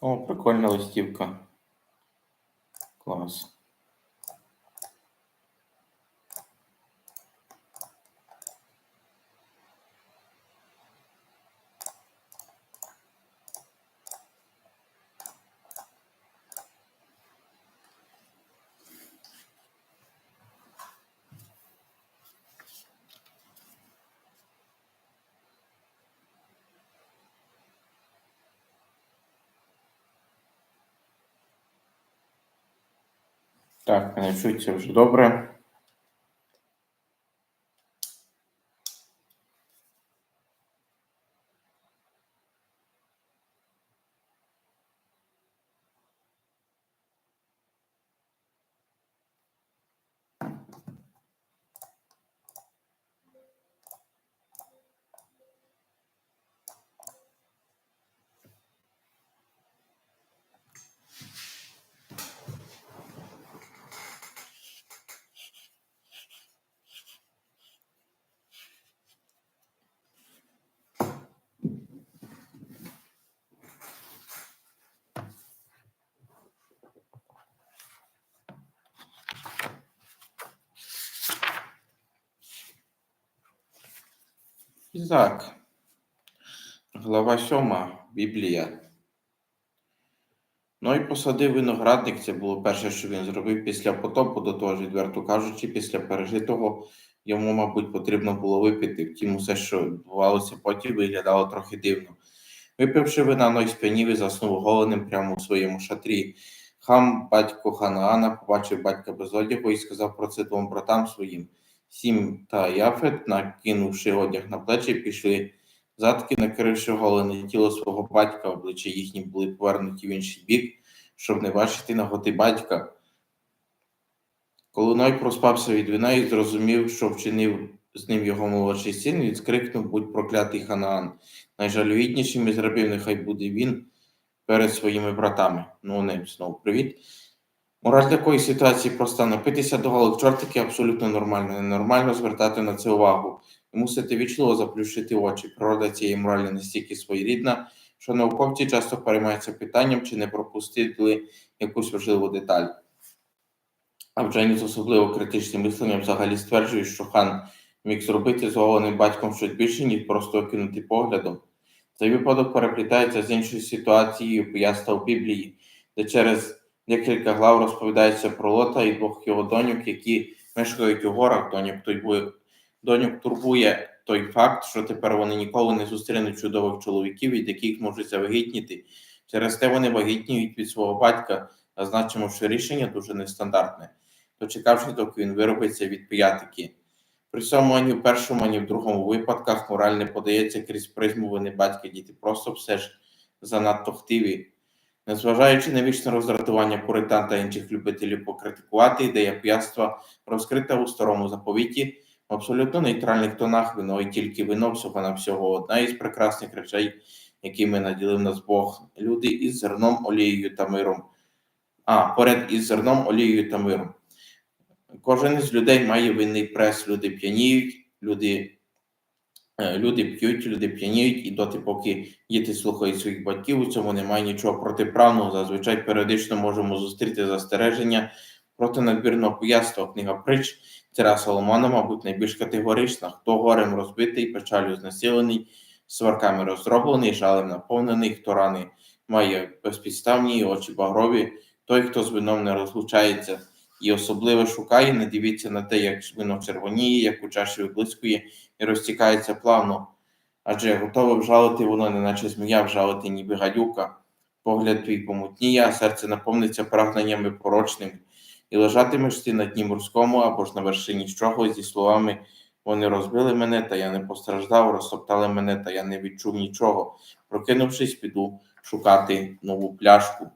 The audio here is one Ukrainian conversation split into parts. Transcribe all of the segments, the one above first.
О, прикольна листівка. Так, мене чується вже добре. Ізак. Глава 7. Біблія. Ну і посадив виноградник. Це було перше, що він зробив після потопу, до того ж, відверто кажучи, після пережитого йому, мабуть, потрібно було випити. Втім, усе, що відбувалося потім, виглядало трохи дивно. Випивши вина, Ной сп'янів і заснув голеним прямо у своєму шатрі. Хам, батько Ханаана, побачив батька без одягу і сказав про це двом братам своїм. Сім та Яфет, накинувши одяг на плечі, пішли задки, накривши голене тіло свого батька, обличчя їхні були повернуті в інший бік, щоб не бачити наготи батька. Коли Ной проспався від вина і зрозумів, що вчинив з ним його молодший син, він скрикнув будь проклятий Ханаан. Найжалюгіднішим із рабів нехай буде він перед своїми братами. Ну, не знову привіт. Мораль такої ситуації проста напитися до голих чортики абсолютно нормально. Ненормально звертати на це увагу. І мусити вічливо заплющити очі. Природа цієї моралі настільки своєрідна, що науковці часто переймаються питанням, чи не пропустили якусь важливу деталь. А вчені з особливо критичним мисленням взагалі стверджують, що хан міг зробити з батьком щось більше, ніж просто окинути поглядом. Цей випадок переплітається з іншою ситуацією, поясна в Біблії, де через декілька глав розповідається про Лота і двох його доньок, які мешкають у горах. Доньок, той бу- доньок турбує той факт, що тепер вони ніколи не зустрінуть чудових чоловіків, від яких можуть завагітніти. Через те вони вагітніють від свого батька, а значимо, що рішення дуже нестандартне, дочекавши, доки він виробиться від п'ятики. При цьому ані в першому, ані в другому випадках мораль не подається крізь призму вини батька діти, просто все ж занадто хтиві. Незважаючи на вічне роздратування пуритан та інших любителів покритикувати, ідея п'ятства розкрита у старому заповіті в абсолютно нейтральних тонах вино і тільки вино всього на всього одна із прекрасних речей, якими наділив нас Бог. Люди із зерном, олією та миром. А, поряд із зерном, олією та миром. Кожен із людей має винний прес. Люди п'яніють, люди, люди п'ють, люди п'яніють, і доти, поки діти слухають своїх батьків, у цьому немає нічого протиправного. Зазвичай періодично можемо зустріти застереження проти надмірного пояства. Книга притч царя Соломона, мабуть, найбільш категорична. Хто горем розбитий, печалю знесилений, сварками розроблений, жалем наповнений, хто рани має безпідставні очі багрові, той, хто з вином не розлучається і особливо шукає, не дивіться на те, як вино червоніє, як у чаші виблискує і розтікається плавно. Адже готове вжалити воно, неначе змія вжалити, ніби гадюка. Погляд твій помутніє, а серце наповниться прагненнями порочним, і лежатимеш ти на дні морському або ж на вершині чого зі словами вони розбили мене, та я не постраждав, розтоптали мене, та я не відчув нічого. Прокинувшись, піду шукати нову пляшку.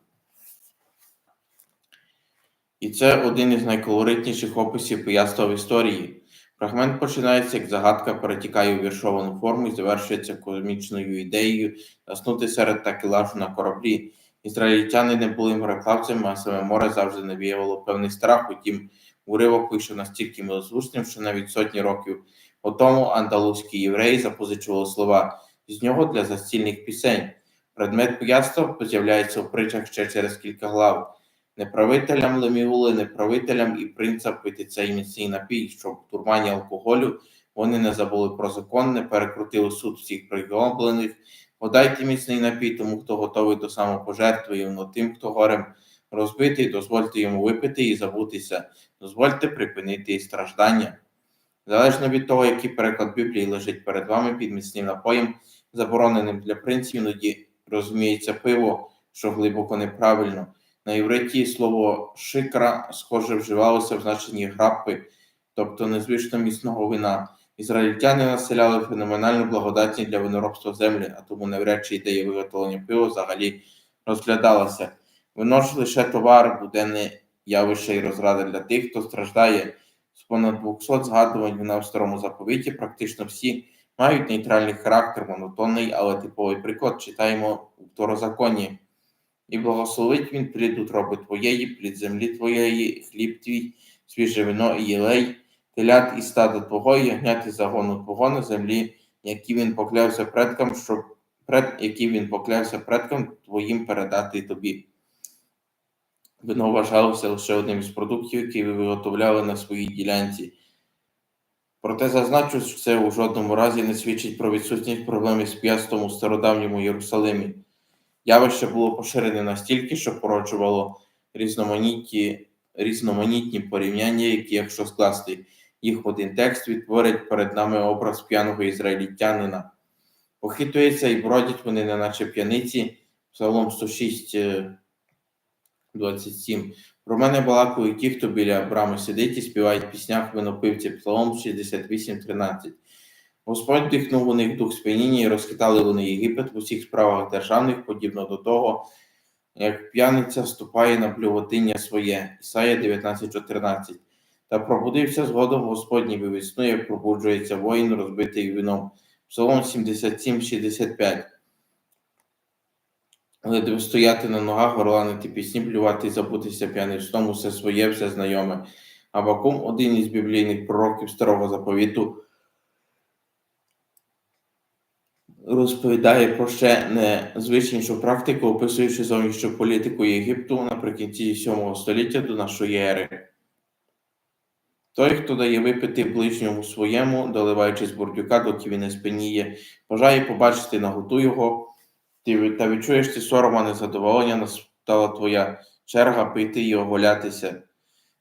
І це один із найколоритніших описів пияцтва в історії. Фрагмент починається як загадка, перетікає у віршовану форму і завершується комічною ідеєю заснути серед такелажу на кораблі. Ізраїльтяни не були мореплавцями, а саме море завжди навіювало певний страх. Утім, уривок вийшов настільки милозвучним, що навіть сотні років по тому андалузькі євреї запозичували слова з нього для застільних пісень. Предмет пияцтва з'являється у притчах ще через кілька глав. Не правителям лемігули, не і цей міцний напій, щоб в турмані алкоголю вони не забули про закон, не перекрутили суд всіх приголублених. Подайте міцний напій тому, хто готовий до самопожертви, воно тим, хто горем розбитий, дозвольте йому випити і забутися, дозвольте припинити і страждання. Залежно від того, який переклад Біблії лежить перед вами під міцним напоєм, забороненим для принців, іноді розуміється пиво, що глибоко неправильно. На євриті слово шикра, схоже, вживалося в значенні граппи, тобто незвично міцного вина. Ізраїльтяни населяли феноменально благодатні для виноробства землі, а тому навряд чи ідея виготовлення пива взагалі розглядалася. Вино ж лише товар, буденне явище і розрада для тих, хто страждає. З понад 200 згадувань вина в старому заповіті практично всі мають нейтральний характер, монотонний, але типовий приклад читаємо у второзаконні. І благословить він плід утроби твоєї, плід землі твоєї, хліб твій, свіже вино і єлей, телят і стада твого, і ягнят і загону твого на землі, які він поклявся предкам, щоб пред, які він поклявся предкам твоїм передати тобі. Вино вважалося лише одним із продуктів, які ви виготовляли на своїй ділянці. Проте зазначу, що це у жодному разі не свідчить про відсутність проблем із п'ятством у стародавньому Єрусалимі. Явище було поширене настільки, що породжувало різноманітні, різноманітні порівняння, які, якщо скласти їх в один текст, відтворять перед нами образ п'яного ізраїльтянина. Похитуються і бродять вони, неначе п'яниці, Псалом 106, е, 27. Про мене балакають ті, хто біля брами сидить і співають піснях винопивці, Псалом 68, 13. Господь дихнув у них дух сп'яніння і розхитали вони Єгипет в усіх справах державних, подібно до того, як п'яниця ступає на блювотиння своє. Ісая 19.14. Та пробудився згодом Господній вивісну, як пробуджується воїн, розбитий вином. Псалом 77.65. Ледве стояти на ногах, горланити пісні, плювати і забутися п'яним сном, усе своє, все знайоме. Абакум, один із біблійних пророків старого заповіту, розповідає про ще незвичнішу практику, описуючи зовнішню політику Єгипту наприкінці 7 століття до нашої ери. Той, хто дає випити ближньому своєму, доливаючи з бурдюка, доки він не спиніє, бажає побачити наготу його, ти та відчуєш ти сором, а незадоволення, настала твоя черга пити і оголятися.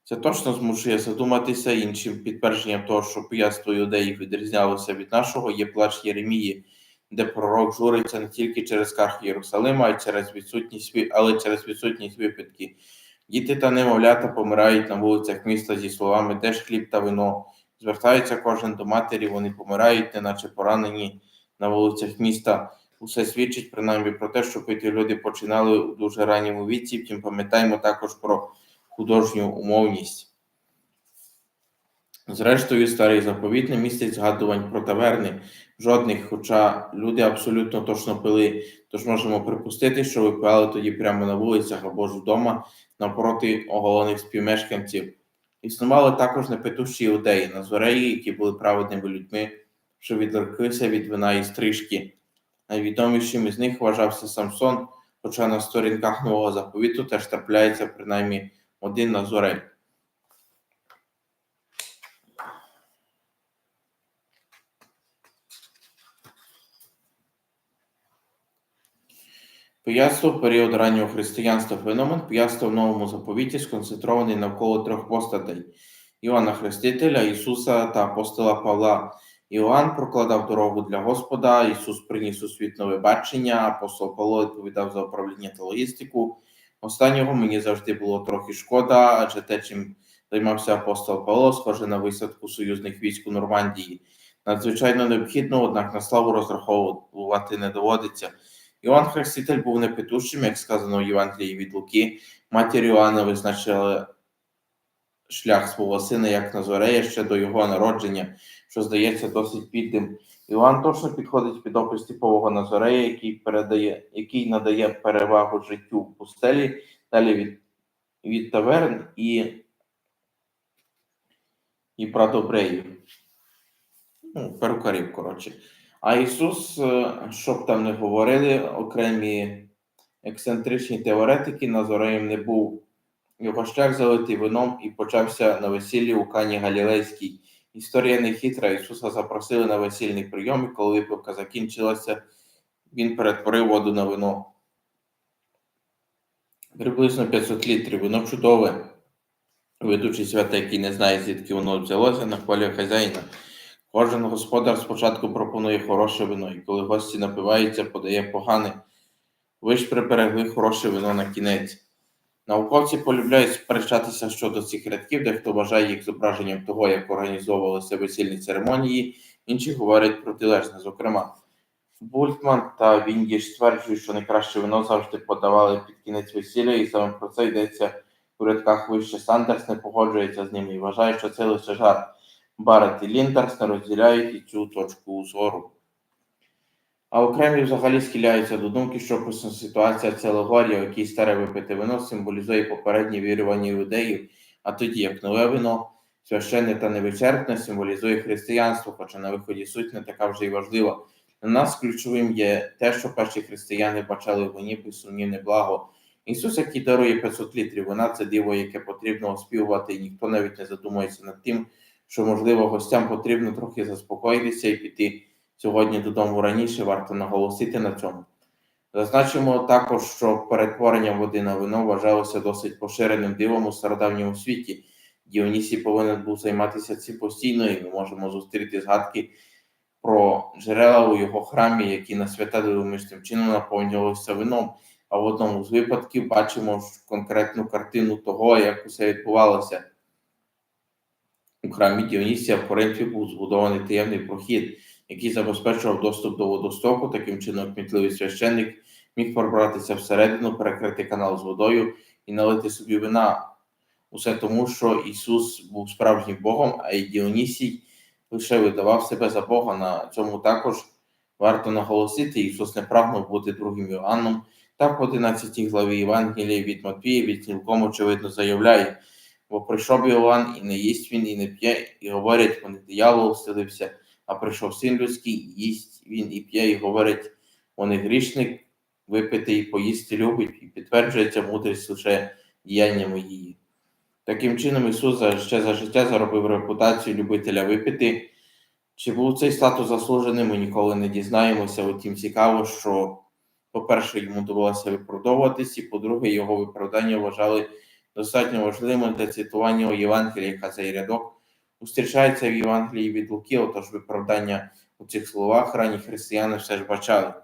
Це точно змушує задуматися іншим підтвердженням того, що пияцтво юдеїв відрізнялося від нашого, є плач Єремії, де пророк журиться не тільки через скарг Єрусалима, а й через відсутність, ві- але через відсутність випадки. Діти та немовлята помирають на вулицях міста зі словами «Де ж хліб та вино. Звертається кожен до матері, вони помирають, неначе поранені на вулицях міста. Усе свідчить принаймні про те, що пити люди починали у дуже ранньому віці, втім пам'ятаємо також про художню умовність. Зрештою, старий заповіт не містить згадувань про таверни, жодних, хоча люди абсолютно точно пили, тож можемо припустити, що випивали тоді прямо на вулицях або ж вдома навпроти оголених співмешканців. Існували також непитущі іудеї, назореї, які були праведними людьми, що відреклися від вина і стрижки. Найвідомішим із них вважався Самсон, хоча на сторінках нового заповіту теж трапляється принаймні один назорей. Пияцтво період раннього християнства феномен пияцтва в новому заповіті сконцентрований навколо трьох постатей Іоанна Хрестителя, Ісуса та апостола Павла. Іоанн прокладав дорогу для Господа, Ісус приніс у світ нове бачення, апостол Павло відповідав за управління та логістику. Останнього мені завжди було трохи шкода, адже те, чим займався апостол Павло, схоже на висадку союзних військ у Нормандії. Надзвичайно необхідно, однак на славу розраховувати не доводиться. Іоанн Хреститель був непитущим, як сказано в Євангелії від Луки. Матір Іоанна визначила шлях свого сина як Назорея ще до його народження, що здається досить підним. Іоанн точно підходить під опис типового Назорея, який передає, який надає перевагу життю в пустелі, далі від, від таверн і, і прадобреїв. Ну, перукарів, коротше. А Ісус, е, щоб там не говорили, окремі ексцентричні теоретики, Назареєм не був. Його шлях залитий вином і почався на весіллі у Кані Галілейській. Історія не хитра. Ісуса запросили на весільний прийом, і коли випивка закінчилася, він перетворив воду на вино. Приблизно 500 літрів. Вино чудове. Ведучий свята, який не знає, звідки воно взялося, нахвалює хазяїна. Кожен господар спочатку пропонує хороше вино, і коли гості напиваються, подає погане. Ви ж приберегли хороше вино на кінець. Науковці полюбляють сперечатися щодо цих рядків, дехто вважає їх зображенням того, як організовувалися весільні церемонії, інші говорять протилежне. Зокрема, Бультман та Віндіш стверджують, що найкраще вино завжди подавали під кінець весілля, і саме про це йдеться у рядках вище. Сандерс не погоджується з ними і вважає, що це лише жарт. Барет і не розділяють і цю точку зору. А окремі взагалі схиляються до думки, що описана ситуація це алегорія, в якій старе випите вино символізує попереднє вірування іудеїв, а тоді як нове вино, священне та невичерпне, символізує християнство, хоча на виході суть не така вже й важлива. Для нас ключовим є те, що перші християни бачали в вині безсумнівне благо. Ісус, який дарує 500 літрів вина, це диво, яке потрібно оспівувати, і ніхто навіть не задумується над тим, що, можливо, гостям потрібно трохи заспокоїтися і піти сьогодні додому раніше, варто наголосити на цьому. Зазначимо також, що перетворення води на вино вважалося досить поширеним дивом у стародавньому світі. Діонісій повинен був займатися цим постійно, і ми можемо зустріти згадки про джерела у його храмі, які на свята дивовижним чином наповнювалися вином. А в одному з випадків бачимо конкретну картину того, як усе відбувалося. У храмі Діонісія в Коринфі був збудований таємний прохід, який забезпечував доступ до водостоку. Таким чином, кмітливий священник міг пробратися всередину, перекрити канал з водою і налити собі вина. Усе тому, що Ісус був справжнім Богом, а й Діонісій лише видавав себе за Бога. На цьому також варто наголосити, Ісус не прагнув бути другим Іоанном. Так, в 11 главі Євангелія від Матвія від цілком очевидно заявляє, бо прийшов Іоанн, і не їсть він, і не п'є, і говорять, вони диявол вселився, а прийшов син людський, і їсть він і п'є, і говорить, вони грішник, випити і поїсти любить, і підтверджується мудрість лише діяннями її. Таким чином, Ісус ще за життя заробив репутацію любителя випити. Чи був цей статус заслуженим, ми ніколи не дізнаємося. Утім, цікаво, що, по-перше, йому довелося виправдовуватись, і по-друге, його виправдання вважали достатньо важливим для цитування у Євангелії, яка цей рядок зустрічається в Євангелії від Луки, отож виправдання у цих словах ранні християни все ж бачали.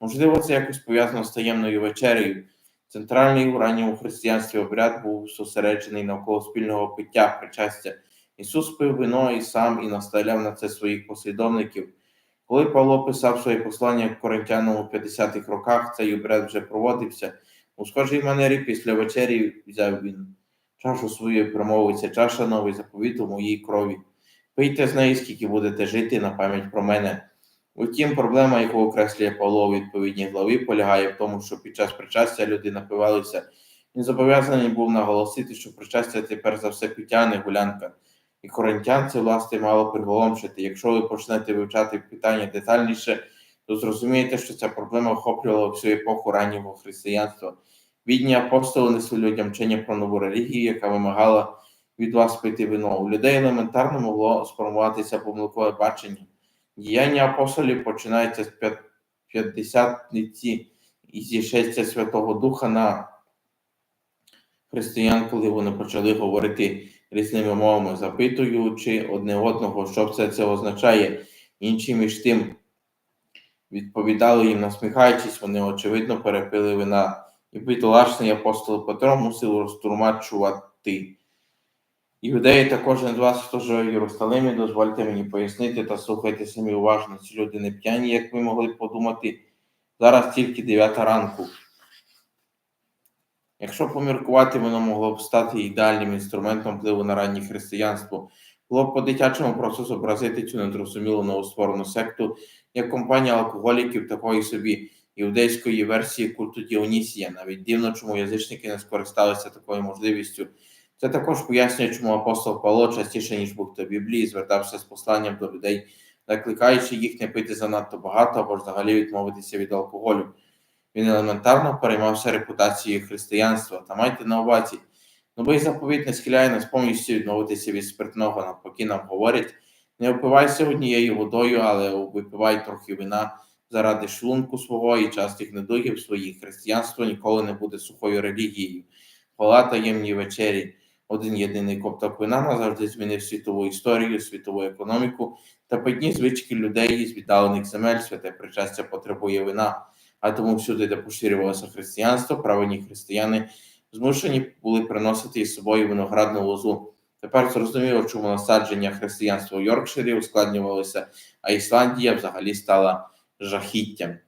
Можливо, це якось пов'язано з таємною вечерею. Центральний у ранньому християнстві обряд був зосереджений навколо спільного пиття причастя. Ісус пив вино і сам і наставляв на це своїх послідовників. Коли Павло писав своє послання коринтянам у 50-х роках, цей обряд вже проводився. У схожій манері після вечері взяв він чашу свою «Ця чаша новий заповіт у моїй крові. Пийте з неї, скільки будете жити на пам'ять про мене. Утім, проблема, яку окреслює Павло у відповідній главі, полягає в тому, що під час причастя люди напивалися. Він зобов'язаний був наголосити, що причастя це перш за все пиття, не гулянка. І коринтян це, власне, мало приголомшити. Якщо ви почнете вивчати питання детальніше, то зрозумієте, що ця проблема охоплювала всю епоху раннього християнства. Відні апостоли несли людям вчення про нову релігію, яка вимагала від вас пити вино. У людей елементарно могло сформуватися помилкове бачення. Діяння апостолів починається з п'ят- п'ятдесятниці і зішестя Святого Духа на християн, коли вони почали говорити різними мовами, запитуючи одне одного, що все це означає. Інші між тим відповідали їм, насміхаючись, вони очевидно перепили вина. І бідолашний апостол Петро мусив розтурмачувати. Іудеї та кожен з вас, хто живе в Єрусалимі, дозвольте мені пояснити та слухайте самі уважно. Ці люди не п'яні, як ви могли подумати. Зараз тільки 9 ранку. Якщо поміркувати, воно могло б стати ідеальним інструментом впливу на раннє християнство. Було б по-дитячому просто зобразити цю незрозумілу новостворену секту як компанія алкоголіків такої собі іудейської версії культу Діонісія. Навіть дивно, чому язичники не скористалися такою можливістю. Це також пояснює, чому апостол Павло частіше, ніж був до Біблії, звертався з посланням до людей закликаючи їх не пити занадто багато або ж взагалі відмовитися від алкоголю. Він елементарно переймався репутацією християнства. Та майте на увазі, новий заповіт не схиляє нас повністю відмовитися від спиртного. Навпаки, нам говорять, не впивайся однією водою, але випивай трохи вина заради шлунку свого і частих недугів своїх. Християнство ніколи не буде сухою релігією. Хвала таємній вечері. Один єдиний копток вина назавжди змінив світову історію, світову економіку та питні звички людей з віддалених земель. Святе причастя потребує вина. А тому всюди, де поширювалося християнство, правильні християни змушені були приносити із собою виноградну лозу. Тепер зрозуміло, чому насадження християнства у Йоркширі ускладнювалося, а Ісландія взагалі стала жахіттям.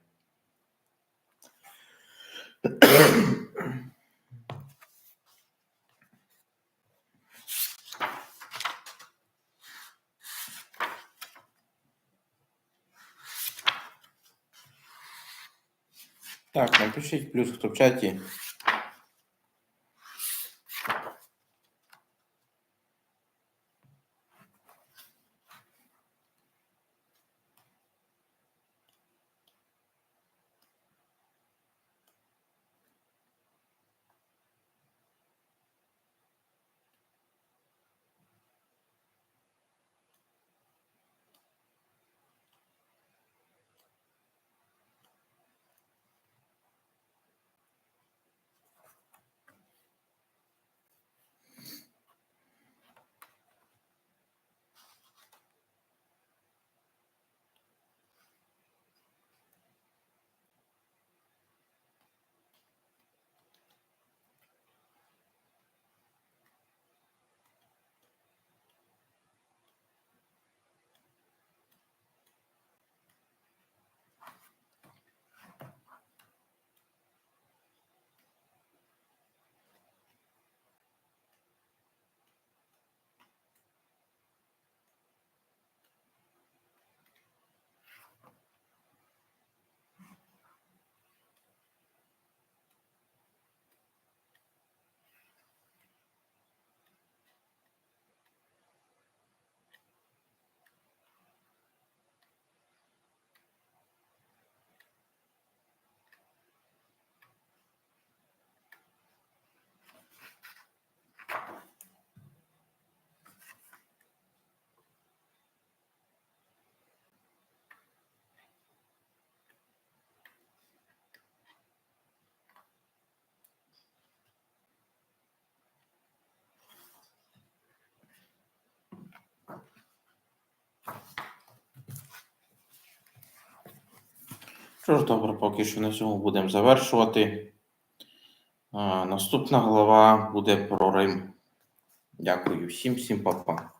Так, напишіть плюс, хто в чаті. Що ж, добре, поки що на цьому будемо завершувати. Наступна глава буде про Рим. Дякую всім, всім па-па.